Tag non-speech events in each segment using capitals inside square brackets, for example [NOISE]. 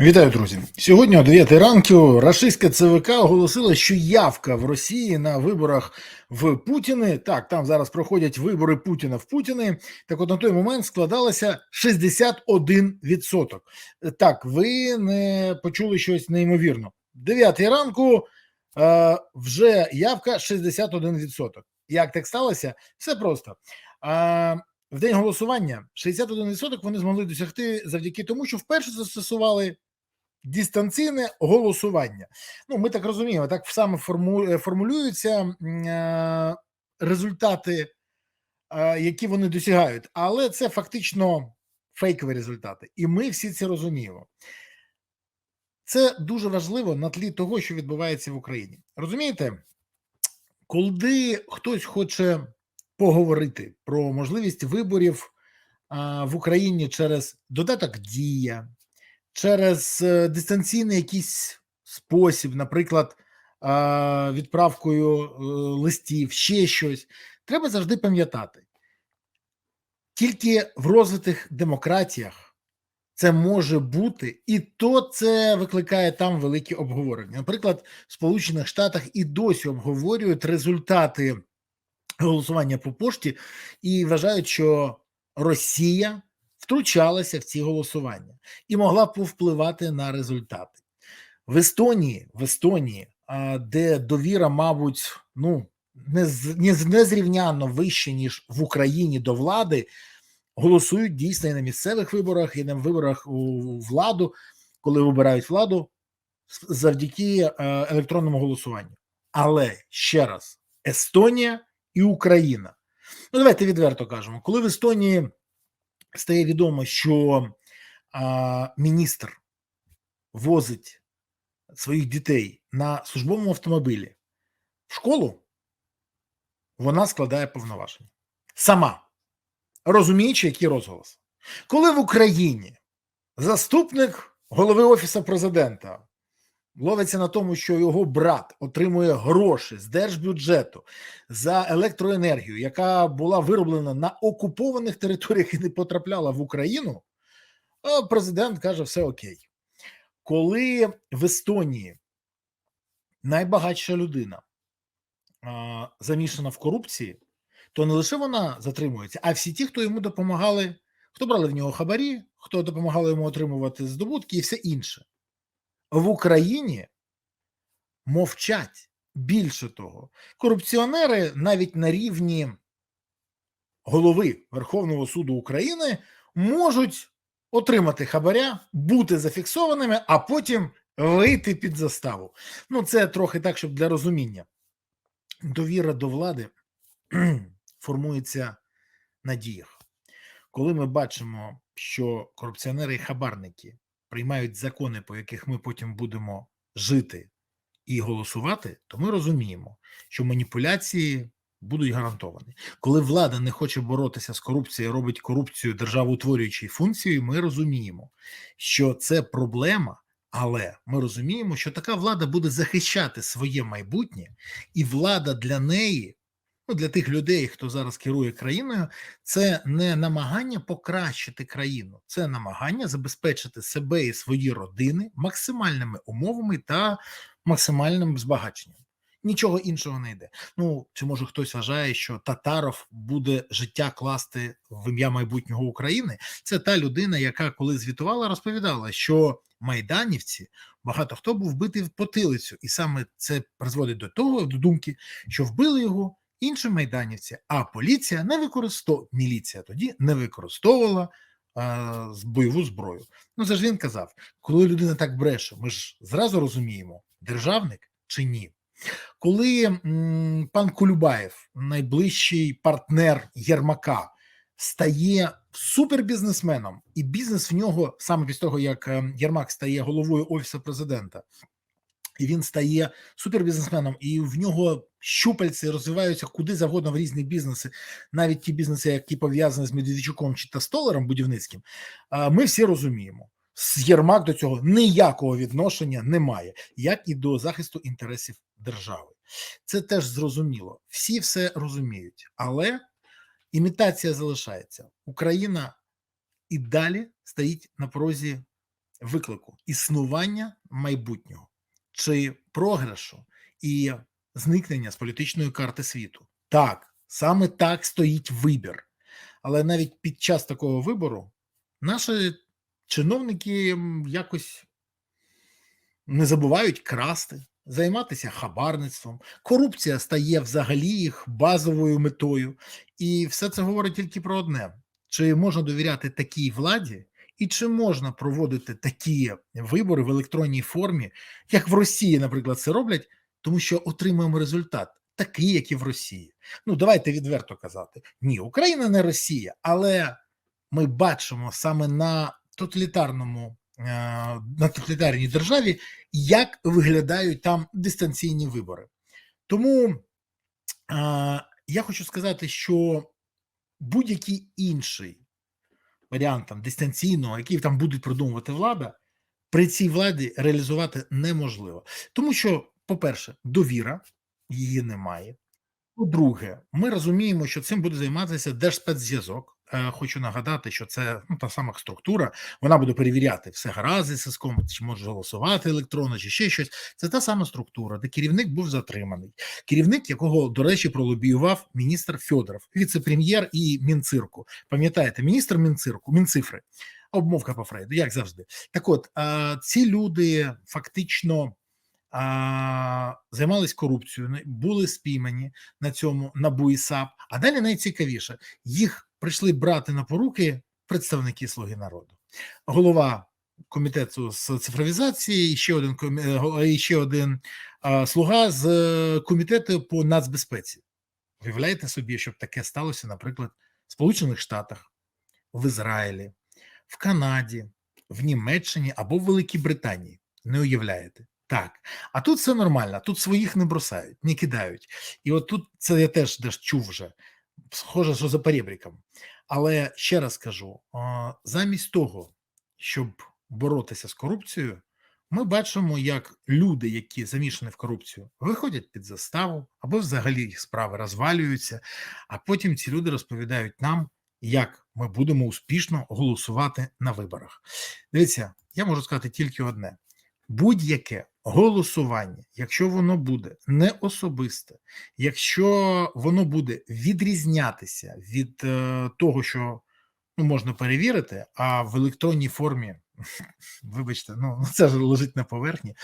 Вітаю, друзі! Сьогодні о 9 ранку рашистська ЦВК оголосила, що явка в Росії на виборах в Путіни. Так, там зараз проходять вибори Путіна в Путіни. Так, от на той момент складалося 61%. Так, ви не почули щось неймовірно. 9 ранку е, вже явка 61%. Як так сталося? Все просто. Е, в день голосування 61% вони змогли досягти завдяки тому, що вперше застосували дистанційне голосування. Ну, ми так розуміємо, так саме форму, формулюються е, результати, е, які вони досягають, але це фактично фейкові результати, і ми всі це розуміємо. Це дуже важливо на тлі того, що відбувається в Україні. Розумієте, коли хтось хоче поговорити про можливість виборів в Україні через додаток Дія, через е, дистанційний якийсь спосіб, наприклад, відправкою е, листів, ще щось. Треба завжди пам'ятати, тільки в розвитих демократіях це може бути, і то це викликає там великі обговорення. Наприклад, в Сполучених Штатах і досі обговорюють результати голосування по пошті і вважають, що Росія втручалася в ці голосування і могла повпливати на результати в Естонії. В Естонії, де довіра, мабуть, ну незрівнянно вище ніж в Україні до влади, голосують дійсно і на місцевих виборах, і на виборах у владу, коли вибирають владу завдяки е, електронному голосуванню. Але ще раз, Естонія і Україна. Ну, давайте відверто кажемо, коли в Естонії стає відомо, що а, міністр возить своїх дітей на службовому автомобілі в школу, вона складає повноваження сама, розуміючи, який розголос. Коли в Україні заступник голови Офісу президента ловиться на тому, що його брат отримує гроші з держбюджету за електроенергію, яка була вироблена на окупованих територіях і не потрапляла в Україну. А президент каже: все окей. Коли в Естонії найбагатша людина а, замішана в корупції, то не лише вона затримується, а всі ті, хто йому допомагали, хто брали в нього хабарі, хто допомагали йому отримувати здобутки і все інше в Україні мовчать. Більше того, корупціонери навіть на рівні голови Верховного суду України можуть отримати хабаря, бути зафіксованими, а потім вийти під заставу. Ну, це трохи так, щоб для розуміння. Довіра до влади [CLEARS THROAT] формується на діях. Коли ми бачимо, що корупціонери і хабарники приймають закони, по яких ми потім будемо жити і голосувати, то ми розуміємо, що маніпуляції будуть гарантовані. Коли влада не хоче боротися з корупцією, робить корупцію державоутворюючою функцією, ми розуміємо, що це проблема. Але ми розуміємо, що така влада буде захищати своє майбутнє, і влада для неї ну, для тих людей, хто зараз керує країною, це не намагання покращити країну, це намагання забезпечити себе і свої родини максимальними умовами та максимальним збагаченням. Нічого іншого не йде. Ну чи може хтось вважає, що Татаров буде життя класти в ім'я майбутнього України? Це та людина, яка коли звітувала, розповідала, що майданівці багато хто був вбитий в потилицю, і саме це призводить до того, до думки, що вбили його інші майданівці, а поліція не використовувала міліція тоді не використовувала а, бойову зброю. Ну це ж він казав, коли людина так бреше, ми ж зразу розуміємо, державник чи ні. Коли м, пан Кулюбаєв, найближчий партнер Єрмака, стає супербізнесменом, і бізнес в нього саме після того, як ем, Єрмак стає головою офісу президента, і він стає супербізнесменом, і в нього щупальці розвиваються куди завгодно в різні бізнеси, навіть ті бізнеси, які пов'язані з Медведчуком чи та Столером будівницьким. Ми всі розуміємо, Єрмак до цього ніякого відношення не має, як і до захисту інтересів держави. Це теж зрозуміло. Всі все розуміють, але імітація залишається. Україна і далі стоїть на порозі виклику існування майбутнього чи програшу і зникнення з політичної карти світу. Так, саме так стоїть вибір. Але навіть під час такого вибору наші чиновники якось не забувають красти, займатися хабарництвом. Корупція стає взагалі їх базовою метою. І все це говорить тільки про одне: чи можна довіряти такій владі, і чи можна проводити такі вибори в електронній формі, як в Росії, наприклад, це роблять, тому що отримуємо результат. Такий, як і в Росії. Ну, давайте відверто казати: ні, Україна не Росія, але ми бачимо саме на тоталітарному е, на тоталітарній державі, як виглядають там дистанційні вибори. Тому е, я хочу сказати, що будь-який інший варіант там дистанційного, який там будуть продумувати влада, при цій владі реалізувати неможливо. Тому що, по-перше, довіра її немає. По-друге, ми розуміємо, що цим буде займатися Держспецзв'язок. Е, Хочу нагадати, що це ну, та сама структура, вона буде перевіряти все гаразд сиском, чи може голосувати електронно, чи ще щось. Це та сама структура, де керівник був затриманий. Керівник, якого, до речі, пролобіював міністр Фьодоров, віце-прем'єр і Мінцирку. Пам'ятаєте, міністр Мінцирку, Мінцифри, обмовка по Фрейду, як завжди. Так от, е, ці люди фактично а, займались корупцією, були спіймані на цьому набу і САП. А далі найцікавіше, їх прийшли брати на поруки представники Слуги народу. Голова комітету з цифровізації, і ще один е, і ще один а, слуга з е, комітету по нацбезпеці. Уявляєте собі, щоб таке сталося, наприклад, в Сполучених Штатах, в Ізраїлі, в Канаді, в Німеччині або в Великій Британії. Не уявляєте? Так, а тут все нормально, тут своїх не бросають, не кидають. І от тут це я теж десь чув вже, схоже, що за перебріком. Але ще раз кажу: замість того, щоб боротися з корупцією, ми бачимо, як люди, які замішані в корупцію, виходять під заставу або взагалі їх справи розвалюються, а потім ці люди розповідають нам, як ми будемо успішно голосувати на виборах. Дивіться, я можу сказати тільки одне: будь-яке голосування, якщо воно буде не особисте, якщо воно буде відрізнятися від е, того, що ну, можна перевірити, а в електронній формі, [LAUGHS] вибачте, ну це ж лежить на поверхні.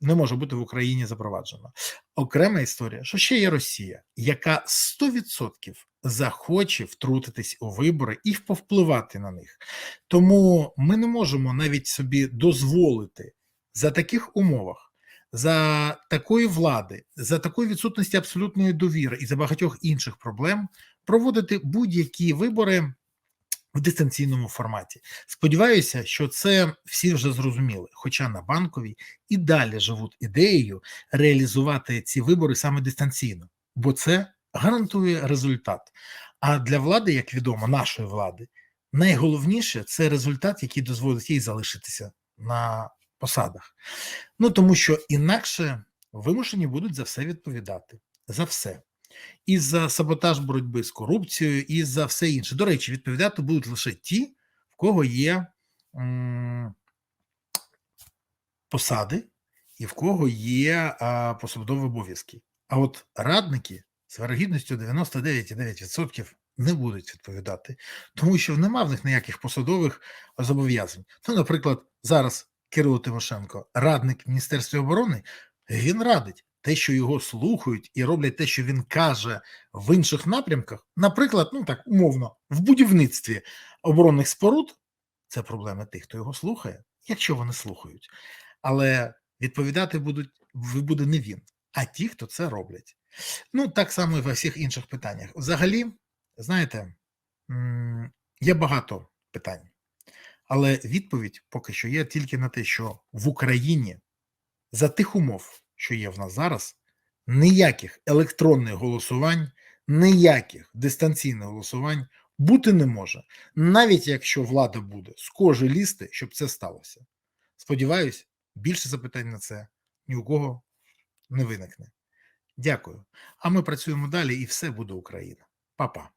Не може бути в Україні запроваджено. Окрема історія, що ще є Росія, яка 100% захоче втрутитись у вибори і повпливати на них. Тому ми не можемо навіть собі дозволити за таких умовах, за такої влади, за такої відсутності абсолютної довіри і за багатьох інших проблем проводити будь-які вибори в дистанційному форматі. Сподіваюся, що це всі вже зрозуміли. Хоча на банковій і далі живуть ідеєю реалізувати ці вибори саме дистанційно, бо це гарантує результат. А для влади, як відомо, нашої влади, найголовніше це результат, який дозволить їй залишитися на посадах. Ну тому що інакше вимушені будуть за все відповідати. За все. І за саботаж боротьби з корупцією, і за все інше. До речі, відповідати будуть лише ті, в кого є посади і в кого є а, посадові обов'язки. А от радники з вирогідністю 99,9% не будуть відповідати, тому що нема в них ніяких посадових зобов'язань. Ну, наприклад, зараз Кирило Тимошенко, радник Міністерства оборони, він радить те, що його слухають і роблять те, що він каже в інших напрямках, наприклад, ну так умовно, в будівництві оборонних споруд, це проблема тих, хто його слухає, якщо вони слухають. Але відповідати будуть буде не він, а ті, хто це роблять. Ну, так само і во всіх інших питаннях. Взагалі, знаєте, є багато питань, але відповідь поки що є тільки на те, що в Україні за тих умов, що є в нас зараз, ніяких електронних голосувань, ніяких дистанційних голосувань бути не може, навіть якщо влада буде з кожи лізти, щоб це сталося. Сподіваюсь, більше запитань на це ні у кого не виникне. Дякую. А ми працюємо далі, і все буде Україна. Па-па.